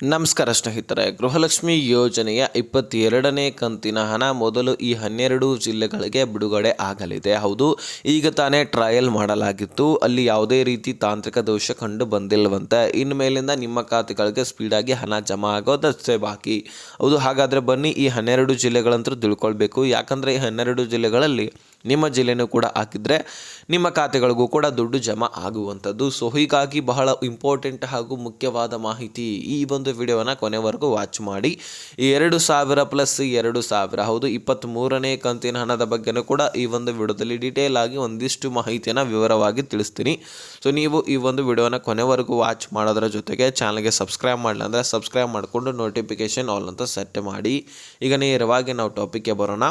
ನಮಸ್ಕಾರ ಸ್ನೇಹಿತರೆ, ಗೃಹಲಕ್ಷ್ಮಿ ಯೋಜನೆಯ ಇಪ್ಪತ್ತೆರಡನೇ ಕಂತಿನ ಹಣ ಮೊದಲು ಈ ಹನ್ನೆರಡು ಜಿಲ್ಲೆಗಳಿಗೆ ಬಿಡುಗಡೆ ಆಗಲಿದೆ. ಹೌದು, ಈಗ ತಾನೇ ಟ್ರಯಲ್ ಮಾಡಲಾಗಿತ್ತು. ಅಲ್ಲಿ ಯಾವುದೇ ರೀತಿ ತಾಂತ್ರಿಕ ದೋಷ ಕಂಡು ಬಂದಿಲ್ಲವಂತೆ. ಇನ್ನು ಮೇಲಿಂದ ನಿಮ್ಮ ಖಾತೆಗಳಿಗೆ ಸ್ಪೀಡಾಗಿ ಹಣ ಜಮಾ ಆಗೋದಷ್ಟೇ ಬಾಕಿ. ಹೌದು, ಹಾಗಾದರೆ ಬನ್ನಿ ಈ ಹನ್ನೆರಡು ಜಿಲ್ಲೆಗಳಂತೂ ತಿಳ್ಕೊಳ್ಬೇಕು. ಯಾಕಂದರೆ ಈ ಹನ್ನೆರಡು ಜಿಲ್ಲೆಗಳಲ್ಲಿ ನಿಮ್ಮ ಜಿಲ್ಲೆನೂ ಕೂಡ ಹಾಕಿದರೆ ನಿಮ್ಮ ಖಾತೆಗಳಿಗೂ ಕೂಡ ದುಡ್ಡು ಜಮಾ ಆಗುವಂಥದ್ದು. ಸೊ, ಹೀಗಾಗಿ ಬಹಳ ಇಂಪಾರ್ಟೆಂಟ್ ಹಾಗೂ ಮುಖ್ಯವಾದ ಮಾಹಿತಿ ಈ ಒಂದು ವಿಡಿಯೋನ ಕೊನೆವರೆಗೂ ವಾಚ್ ಮಾಡಿ. ಈ ಎರಡು ಸಾವಿರ ಪ್ಲಸ್ ಎರಡು ಸಾವಿರ, ಹೌದು ಇಪ್ಪತ್ತ್ಮೂರನೇ ಕಂತಿನ ಹಣದ ಬಗ್ಗೆನೂ ಕೂಡ ಈ ಒಂದು ವಿಡಿಯೋದಲ್ಲಿ ಡೀಟೇಲ್ ಆಗಿ ಒಂದಿಷ್ಟು ಮಾಹಿತಿಯನ್ನು ವಿವರವಾಗಿ ತಿಳಿಸ್ತೀನಿ. ಸೊ ನೀವು ಈ ಒಂದು ವಿಡಿಯೋನ ಕೊನೆವರೆಗೂ ವಾಚ್ ಮಾಡೋದ್ರ ಜೊತೆಗೆ ಚಾನಲ್ಗೆ ಸಬ್ಸ್ಕ್ರೈಬ್ ಮಾಡಲಿಲ್ಲ ಅಂದರೆ ಸಬ್ಸ್ಕ್ರೈಬ್ ಮಾಡಿಕೊಂಡು ನೋಟಿಫಿಕೇಷನ್ ಆಲ್ ಅಂತ ಸೆಟ್ ಮಾಡಿ. ಈಗ ನೇರವಾಗಿ ನಾವು ಟಾಪಿಕ್ಗೆ ಬರೋಣ.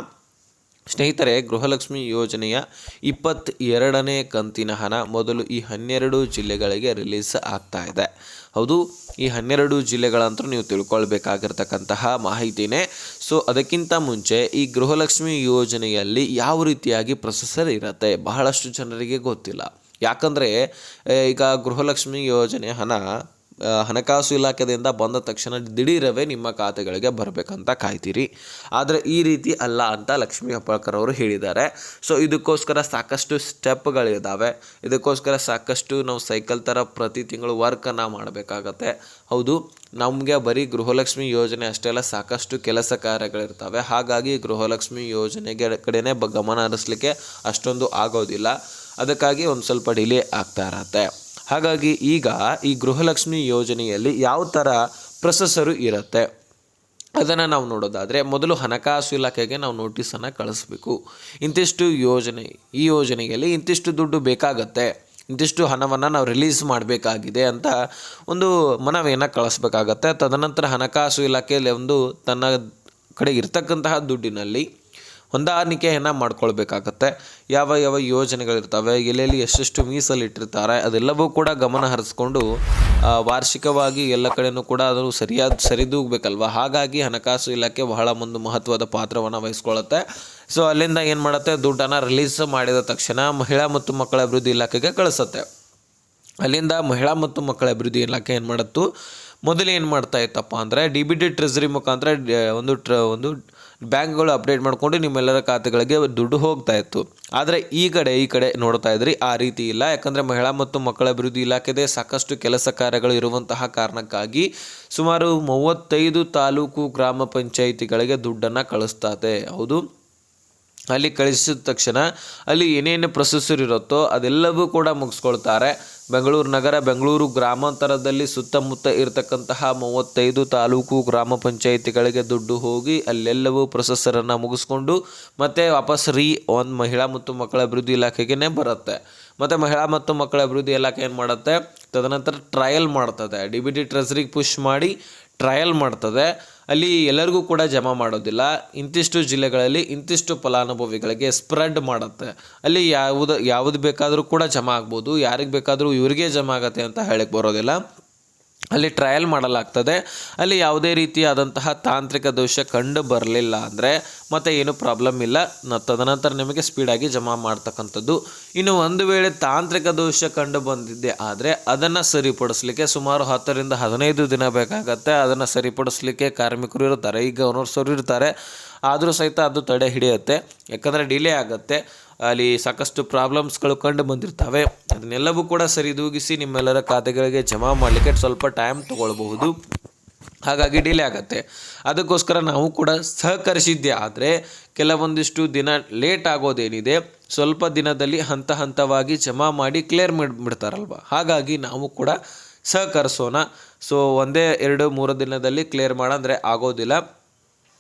ಸ್ನೇಹಿತರೆ, ಗೃಹಲಕ್ಷ್ಮಿ ಯೋಜನೆಯ ಇಪ್ಪತ್ತೆರಡನೇ ಕಂತಿನ ಹಣ ಮೊದಲು ಈ ಹನ್ನೆರಡು ಜಿಲ್ಲೆಗಳಿಗೆ ರಿಲೀಸ್ ಆಗ್ತಾ ಇದೆ. ಹೌದು, ಈ ಹನ್ನೆರಡು ಜಿಲ್ಲೆಗಳಂತೂ ನೀವು ತಿಳ್ಕೊಳ್ಬೇಕಾಗಿರ್ತಕ್ಕಂತಹ ಮಾಹಿತಿನೇ. ಸೊ, ಅದಕ್ಕಿಂತ ಮುಂಚೆ ಈ ಗೃಹಲಕ್ಷ್ಮಿ ಯೋಜನೆಯಲ್ಲಿ ಯಾವ ರೀತಿಯಾಗಿ ಪ್ರೊಸೆಸರ್ ಇರುತ್ತೆ ಬಹಳಷ್ಟು ಜನರಿಗೆ ಗೊತ್ತಿಲ್ಲ. ಯಾಕಂದರೆ ಈಗ ಗೃಹಲಕ್ಷ್ಮಿ ಯೋಜನೆ ಹಣ ಹಣಕಾಸು ಇಲಾಖೆಯಿಂದ ಬಂದ ತಕ್ಷಣ ದಿಢೀರವೇ ನಿಮ್ಮ ಖಾತೆಗಳಿಗೆ ಬರಬೇಕಂತ ಕಾಯ್ತೀರಿ. ಆದರೆ ಈ ರೀತಿ ಅಲ್ಲ ಅಂತ ಲಕ್ಷ್ಮೀ ಹೆಬ್ಬಾಳ್ಕರ್ ಅವರು ಹೇಳಿದ್ದಾರೆ. ಸೊ ಇದಕ್ಕೋಸ್ಕರ ಸಾಕಷ್ಟು ಸ್ಟೆಪ್ಗಳಿದ್ದಾವೆ ಇದಕ್ಕೋಸ್ಕರ ಸಾಕಷ್ಟು ನಾವು ಸೈಕಲ್ ಥರ ಪ್ರತಿ ತಿಂಗಳು ವರ್ಕನ್ನು ಮಾಡಬೇಕಾಗತ್ತೆ. ಹೌದು, ನಮಗೆ ಬರೀ ಗೃಹಲಕ್ಷ್ಮಿ ಯೋಜನೆ ಅಷ್ಟೇ ಅಲ್ಲ, ಸಾಕಷ್ಟು ಕೆಲಸ ಕಾರ್ಯಗಳಿರ್ತವೆ. ಹಾಗಾಗಿ ಗೃಹಲಕ್ಷ್ಮಿ ಯೋಜನೆಗೆ ಕಡೆನೇ ಗಮನ ಹರಿಸ್ಲಿಕ್ಕೆ ಅಷ್ಟೊಂದು ಆಗೋದಿಲ್ಲ. ಅದಕ್ಕಾಗಿ ಒಂದು ಸ್ವಲ್ಪ ಡಿಲೇ ಆಗ್ತಾ ಇರತ್ತೆ. ಹಾಗಾಗಿ ಈಗ ಈ ಗೃಹಲಕ್ಷ್ಮಿ ಯೋಜನೆಯಲ್ಲಿ ಯಾವ ಥರ ಪ್ರೊಸೆಸರು ಇರುತ್ತೆ? ಅದನ್ನು ನಾವು ನೋಡೋದಾದರೆ ಮೊದಲು ಹಣಕಾಸು ಇಲಾಖೆಗೆ ನಾವು ನೋಟಿಸನ್ನು ಕಳಿಸ್ಬೇಕು. ಇಂತಿಷ್ಟು ಯೋಜನೆ, ಈ ಯೋಜನೆಯಲ್ಲಿ ಇಂತಿಷ್ಟು ದುಡ್ಡು ಬೇಕಾಗತ್ತೆ. ಇಂತಿಷ್ಟು ಹಣವನ್ನು ನಾವು ರಿಲೀಸ್ ಮಾಡಬೇಕಾಗಿದೆ ಅಂತ ಒಂದು ಮನವಿಯನ್ನು ಕಳಿಸ್ಬೇಕಾಗತ್ತೆ. ತದನಂತರ ಹಣಕಾಸು ಇಲಾಖೆಯಲ್ಲಿ ಒಂದು ತನ್ನ ಕಡೆ ಇರ್ತಕ್ಕಂತಹ ದುಡ್ಡಿನಲ್ಲಿ ಹೊಂದಾಣಿಕೆಯನ್ನು ಮಾಡ್ಕೊಳ್ಬೇಕಾಗತ್ತೆ. ಯಾವ ಯಾವ ಯೋಜನೆಗಳಿರ್ತವೆ, ಎಲ್ಲೆಲ್ಲಿ ಎಷ್ಟೆಷ್ಟು ಮೀಸಲಿಟ್ಟಿರ್ತಾರೆ, ಅದೆಲ್ಲವೂ ಕೂಡ ಗಮನ ಹರಿಸ್ಕೊಂಡು ವಾರ್ಷಿಕವಾಗಿ ಎಲ್ಲ ಕಡೆಯೂ ಕೂಡ ಅದು ಸರಿಯಾದ, ಸರಿದೂಗಬೇಕಲ್ವ? ಹಾಗಾಗಿ ಹಣಕಾಸು ಇಲಾಖೆ ಬಹಳ ಒಂದು ಮಹತ್ವದ ಪಾತ್ರವನ್ನು ವಹಿಸ್ಕೊಳ್ಳುತ್ತೆ. ಸೊ ಅಲ್ಲಿಂದ ಏನು ಮಾಡುತ್ತೆ? ದುಡ್ಡನ್ನು ರಿಲೀಸ್ ಮಾಡಿದ ತಕ್ಷಣ ಮಹಿಳಾ ಮತ್ತು ಮಕ್ಕಳ ಅಭಿವೃದ್ಧಿ ಇಲಾಖೆಗೆ ಕಳಿಸುತ್ತೆ. ಅಲ್ಲಿಂದ ಮಹಿಳಾ ಮತ್ತು ಮಕ್ಕಳ ಅಭಿವೃದ್ಧಿ ಇಲಾಖೆ ಏನು ಮಾಡುತ್ತೋ? ಮೊದಲು ಏನು ಮಾಡ್ತಾ ಇತ್ತಪ್ಪ ಅಂದರೆ ಡಿ ಬಿ ಟಿ ಟ್ರೆಸರಿ ಮುಖಾಂತರ ಒಂದು ಟ್ರ ಒಂದು ಬ್ಯಾಂಕ್ಗಳು ಅಪ್ಡೇಟ್ ಮಾಡಿಕೊಂಡು ನಿಮ್ಮೆಲ್ಲರ ಖಾತೆಗಳಿಗೆ ದುಡ್ಡು ಹೋಗ್ತಾ ಇತ್ತು. ಆದರೆ ಈ ಕಡೆ ಈ ಕಡೆ ನೋಡ್ತಾ ಇದ್ರಿ, ಆ ರೀತಿ ಇಲ್ಲ. ಯಾಕಂದರೆ ಮಹಿಳಾ ಮತ್ತು ಮಕ್ಕಳ ಅಭಿವೃದ್ಧಿ ಇಲಾಖೆದೇ ಸಾಕಷ್ಟು ಕೆಲಸ ಕಾರ್ಯಗಳು ಇರುವಂತಹ ಕಾರಣಕ್ಕಾಗಿ ಸುಮಾರು ಮೂವತ್ತೈದು ತಾಲೂಕು ಗ್ರಾಮ ಪಂಚಾಯಿತಿಗಳಿಗೆ ದುಡ್ಡನ್ನು ಕಳಿಸ್ತಾರೆ ಹೌದು. ಅಲ್ಲಿ ಕಳಿಸಿದ ತಕ್ಷಣ ಅಲ್ಲಿ ಏನೇನು ಪ್ರೊಸೆಸರ್ ಇರುತ್ತೋ ಅದೆಲ್ಲವೂ ಕೂಡ ಮುಗಿಸ್ಕೊಳ್ತಾರೆ. ಬೆಂಗಳೂರು ನಗರ, ಬೆಂಗಳೂರು ಗ್ರಾಮಾಂತರದಲ್ಲಿ ಸುತ್ತಮುತ್ತ ಇರತಕ್ಕಂತಹ ಮೂವತ್ತೈದು ತಾಲೂಕು ಗ್ರಾಮ ಪಂಚಾಯಿತಿಗಳಿಗೆ ದುಡ್ಡು ಹೋಗಿ ಅಲ್ಲೆಲ್ಲವೂ ಪ್ರೊಸೆಸರನ್ನು ಮುಗಿಸ್ಕೊಂಡು ಮತ್ತೆ ವಾಪಸ್ ರೀ ಒಂದು ಮಹಿಳಾ ಮತ್ತು ಮಕ್ಕಳ ಅಭಿವೃದ್ಧಿ ಇಲಾಖೆಗೇ ಬರುತ್ತೆ. ಮತ್ತು ಮಹಿಳಾ ಮತ್ತು ಮಕ್ಕಳ ಅಭಿವೃದ್ಧಿ ಇಲಾಖೆ ಏನು ಮಾಡುತ್ತೆ? ತದನಂತರ ಟ್ರಯಲ್ ಮಾಡ್ತದೆ. ಡಿ ಬಿ ಟಿ ಟ್ರೆಸರಿಗೆ ಪುಷ್ ಮಾಡಿ ಟ್ರಯಲ್ ಮಾಡ್ತದೆ. ಅಲ್ಲಿ ಎಲ್ಲರಿಗೂ ಕೂಡ ಜಮಾ ಮಾಡೋದಿಲ್ಲ. ಇಂತಿಷ್ಟು ಜಿಲ್ಲೆಗಳಲ್ಲಿ ಇಂತಿಷ್ಟು ಫಲಾನುಭವಿಗಳಿಗೆ ಸ್ಪ್ರೆಡ್ ಮಾಡುತ್ತೆ. ಅಲ್ಲಿ ಯಾವುದು ಯಾವುದು ಬೇಕಾದರೂ ಕೂಡ ಜಮಾ ಆಗ್ಬೋದು. ಯಾರಿಗೆ ಬೇಕಾದರೂ ಇವರಿಗೆ ಜಮಾ ಆಗತ್ತೆ ಅಂತ ಹೇಳಕ್ಕೆ ಬರೋದಿಲ್ಲ. ಅಲ್ಲಿ ಟ್ರಯಲ್ ಮಾಡಲಾಗ್ತದೆ. ಅಲ್ಲಿ ಯಾವುದೇ ರೀತಿಯಾದಂತಹ ತಾಂತ್ರಿಕ ದೋಷ ಕಂಡು ಬರಲಿಲ್ಲ ಅಂದರೆ ಮತ್ತೆ ಏನು ಪ್ರಾಬ್ಲಮ್ ಇಲ್ಲ. ತದನಂತರ ನಿಮಗೆ ಸ್ಪೀಡಾಗಿ ಜಮಾ ಮಾಡ್ತಕ್ಕಂಥದ್ದು. ಇನ್ನು ಒಂದು ವೇಳೆ ತಾಂತ್ರಿಕ ದೋಷ ಕಂಡು ಬಂದಿದ್ದೆ ಆದರೆ ಅದನ್ನು ಸರಿಪಡಿಸಲಿಕ್ಕೆ ಸುಮಾರು ಹತ್ತರಿಂದ ಹದಿನೈದು ದಿನ ಬೇಕಾಗತ್ತೆ. ಅದನ್ನು ಸರಿಪಡಿಸಲಿಕ್ಕೆ ಕಾರ್ಮಿಕರು ಇರ್ತಾರೆ ಈಗ ಗವರ್ನರ್ಸರು ಇರ್ತಾರೆ. ಆದರೂ ಸಹಿತ ಅದು ತಡೆ ಹಿಡಿಯುತ್ತೆ. ಯಾಕಂದರೆ ಡಿಲೇ ಆಗುತ್ತೆ. ಅಲ್ಲಿ ಸಾಕಷ್ಟು ಪ್ರಾಬ್ಲಮ್ಸ್ಗಳು ಕಂಡು ಬಂದಿರ್ತವೆ. ಅದನ್ನೆಲ್ಲವೂ ಕೂಡ ಸರಿದೂಗಿಸಿ ನಿಮ್ಮೆಲ್ಲರ ಖಾತೆಗಳಿಗೆ ಜಮಾ ಮಾಡಲಿಕ್ಕೆ ಸ್ವಲ್ಪ ಟೈಮ್ ತೊಗೊಳ್ಬಹುದು. ಹಾಗಾಗಿ ಡಿಲೇ ಆಗುತ್ತೆ. ಅದಕ್ಕೋಸ್ಕರ ನಾವು ಕೂಡ ಸಹಕರಿಸಿದ್ದೆ, ಆದರೆ ಕೆಲವೊಂದಿಷ್ಟು ದಿನ ಲೇಟ್ ಆಗೋದೇನಿದೆ, ಸ್ವಲ್ಪ ದಿನದಲ್ಲಿ ಹಂತ ಹಂತವಾಗಿ ಜಮಾ ಮಾಡಿ ಕ್ಲಿಯರ್ ಮಾಡಿಬಿಡ್ತಾರಲ್ವ ಹಾಗಾಗಿ ನಾವು ಕೂಡ ಸಹಕರಿಸೋಣ. ಸೊ ಒಂದೇ ಎರಡು ಮೂರು ದಿನದಲ್ಲಿ ಕ್ಲಿಯರ್ ಮಾಡಂದರೆ ಆಗೋದಿಲ್ಲ.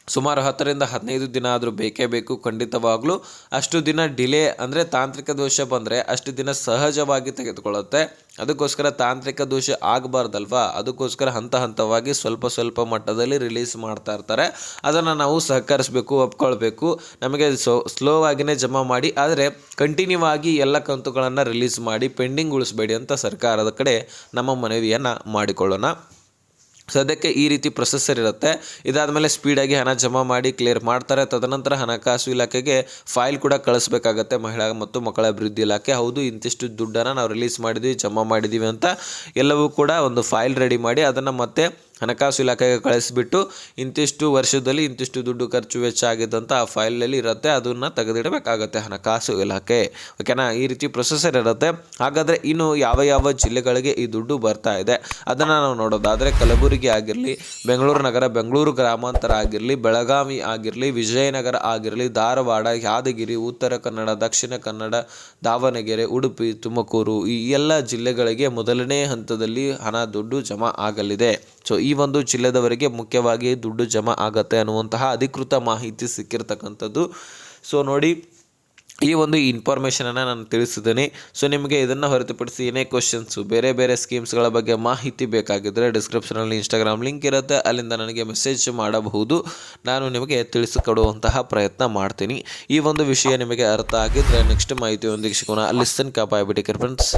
ಸುಮಾರು ಹತ್ತರಿಂದ ಹದಿನೈದು ದಿನ ಆದರೂ ಬೇಕೇ ಬೇಕು, ಖಂಡಿತವಾಗ್ಲೂ. ಅಷ್ಟು ದಿನ ಡಿಲೇ ಅಂದರೆ ತಾಂತ್ರಿಕ ದೋಷ ಬಂದರೆ ಅಷ್ಟು ದಿನ ಸಹಜವಾಗಿ ತೆಗೆದುಕೊಳ್ಳುತ್ತೆ. ಅದಕ್ಕೋಸ್ಕರ ತಾಂತ್ರಿಕ ದೋಷ ಆಗಬಾರ್ದಲ್ವಾ? ಅದಕ್ಕೋಸ್ಕರ ಹಂತ ಹಂತವಾಗಿ ಸ್ವಲ್ಪ ಸ್ವಲ್ಪ ಮಟ್ಟದಲ್ಲಿ ರಿಲೀಸ್ ಮಾಡ್ತಾ ಇರ್ತಾರೆ. ಅದನ್ನು ನಾವು ಸಹಕರಿಸಬೇಕು, ಒಪ್ಕೊಳ್ಬೇಕು. ನಮಗೆ ಸೊ ಸ್ಲೋ ಆಗಿನೇ ಜಮಾ ಮಾಡಿ, ಆದರೆ ಕಂಟಿನ್ಯೂ ಆಗಿ ಎಲ್ಲ ಕಂತುಗಳನ್ನು ರಿಲೀಸ್ ಮಾಡಿ, ಪೆಂಡಿಂಗ್ ಉಳಿಸ್ಬೇಡಿ ಅಂತ ಸರ್ಕಾರದ ಕಡೆ ನಮ್ಮ ಮನವಿಯನ್ನು ಮಾಡಿಕೊಳ್ಳೋಣ. ಸದ್ಯಕ್ಕೆ ಈ ರೀತಿ ಪ್ರೊಸೆಸರ್ ಇರುತ್ತೆ. ಇದಾದಮೇಲೆ ಸ್ಪೀಡಾಗಿ ಹಣ ಜಮಾ ಮಾಡಿ ಕ್ಲಿಯರ್ ಮಾಡ್ತಾರೆ. ತದನಂತರ ಹಣಕಾಸು ಇಲಾಖೆಗೆ ಫೈಲ್ ಕೂಡ ಕಳಿಸ್ಬೇಕಾಗತ್ತೆ ಮಹಿಳಾ ಮತ್ತು ಮಕ್ಕಳ ಅಭಿವೃದ್ಧಿ ಇಲಾಖೆ. ಹೌದು, ಇಂತಿಷ್ಟು ದುಡ್ಡನ್ನು ನಾವು ರಿಲೀಸ್ ಮಾಡಿದ್ವಿ, ಜಮಾ ಮಾಡಿದ್ದೀವಿ ಅಂತ ಎಲ್ಲವೂ ಕೂಡ ಒಂದು ಫೈಲ್ ರೆಡಿ ಮಾಡಿ ಅದನ್ನು ಮತ್ತೆ ಹಣಕಾಸು ಇಲಾಖೆಗೆ ಕಳಿಸ್ಬಿಟ್ಟು ಇಂತಿಷ್ಟು ವರ್ಷದಲ್ಲಿ ಇಂತಿಷ್ಟು ದುಡ್ಡು ಖರ್ಚು ವೆಚ್ಚ ಆಗಿದ್ದಂಥ ಆ ಫೈಲಲ್ಲಿ ಇರುತ್ತೆ, ಅದನ್ನು ತೆಗೆದಿಡಬೇಕಾಗತ್ತೆ ಹಣಕಾಸು ಇಲಾಖೆ. ಓಕೆನಾ ಈ ರೀತಿ ಪ್ರೊಸೆಸರ್ ಇರುತ್ತೆ. ಹಾಗಾದರೆ ಇನ್ನು ಯಾವ ಯಾವ ಜಿಲ್ಲೆಗಳಿಗೆ ಈ ದುಡ್ಡು ಬರ್ತಾ ಇದೆ? ಅದನ್ನು ನಾವು ನೋಡೋದಾದರೆ ಕಲಬುರಗಿ ಆಗಿರಲಿ, ಬೆಂಗಳೂರು ನಗರ, ಬೆಂಗಳೂರು ಗ್ರಾಮಾಂತರ ಆಗಿರಲಿ, ಬೆಳಗಾವಿ ಆಗಿರಲಿ, ವಿಜಯನಗರ ಆಗಿರಲಿ, ಧಾರವಾಡ, ಯಾದಗಿರಿ, ಉತ್ತರ ಕನ್ನಡ, ದಕ್ಷಿಣ ಕನ್ನಡ, ದಾವಣಗೆರೆ, ಉಡುಪಿ, ತುಮಕೂರು ಈ ಎಲ್ಲ ಜಿಲ್ಲೆಗಳಿಗೆ ಮೊದಲನೇ ಹಂತದಲ್ಲಿ ಹಣ ದುಡ್ಡು ಜಮಾ ಆಗಲಿದೆ. ಸೊ ಈ ಒಂದು ಜಿಲ್ಲೆದವರಿಗೆ ಮುಖ್ಯವಾಗಿ ದುಡ್ಡು ಜಮಾ ಆಗತ್ತೆ ಅನ್ನುವಂತಹ ಅಧಿಕೃತ ಮಾಹಿತಿ ಸಿಕ್ಕಿರ್ತಕ್ಕಂಥದ್ದು. ಸೊ ನೋಡಿ, ಈ ಒಂದು ಇನ್ಫಾರ್ಮೇಷನನ್ನು ನಾನು ತಿಳಿಸಿದ್ದೀನಿ. ಸೊ ನಿಮಗೆ ಇದನ್ನು ಹೊರತುಪಡಿಸಿ ಏನೇ ಕ್ವಶನ್ಸು ಬೇರೆ ಬೇರೆ ಸ್ಕೀಮ್ಸ್ಗಳ ಬಗ್ಗೆ ಮಾಹಿತಿ ಬೇಕಾಗಿದ್ದರೆ ಡಿಸ್ಕ್ರಿಪ್ಷನಲ್ಲಿ ಇನ್ಸ್ಟಾಗ್ರಾಮ್ ಲಿಂಕ್ ಇರುತ್ತೆ. ಅಲ್ಲಿಂದ ನನಗೆ ಮೆಸೇಜ್ ಮಾಡಬಹುದು. ನಾನು ನಿಮಗೆ ತಿಳಿಸಿಕೊಡುವಂತಹ ಪ್ರಯತ್ನ ಮಾಡ್ತೀನಿ. ಈ ಒಂದು ವಿಷಯ ನಿಮಗೆ ಅರ್ಥ ಆಗಿದ್ದರೆ ನೆಕ್ಸ್ಟ್ ಮಾಹಿತಿಯೊಂದಿಗೆ ಸಿಗೋಣ. Listen ಕಾಪಾಯ್ಬಿಟ್ಟಿಕೆ friends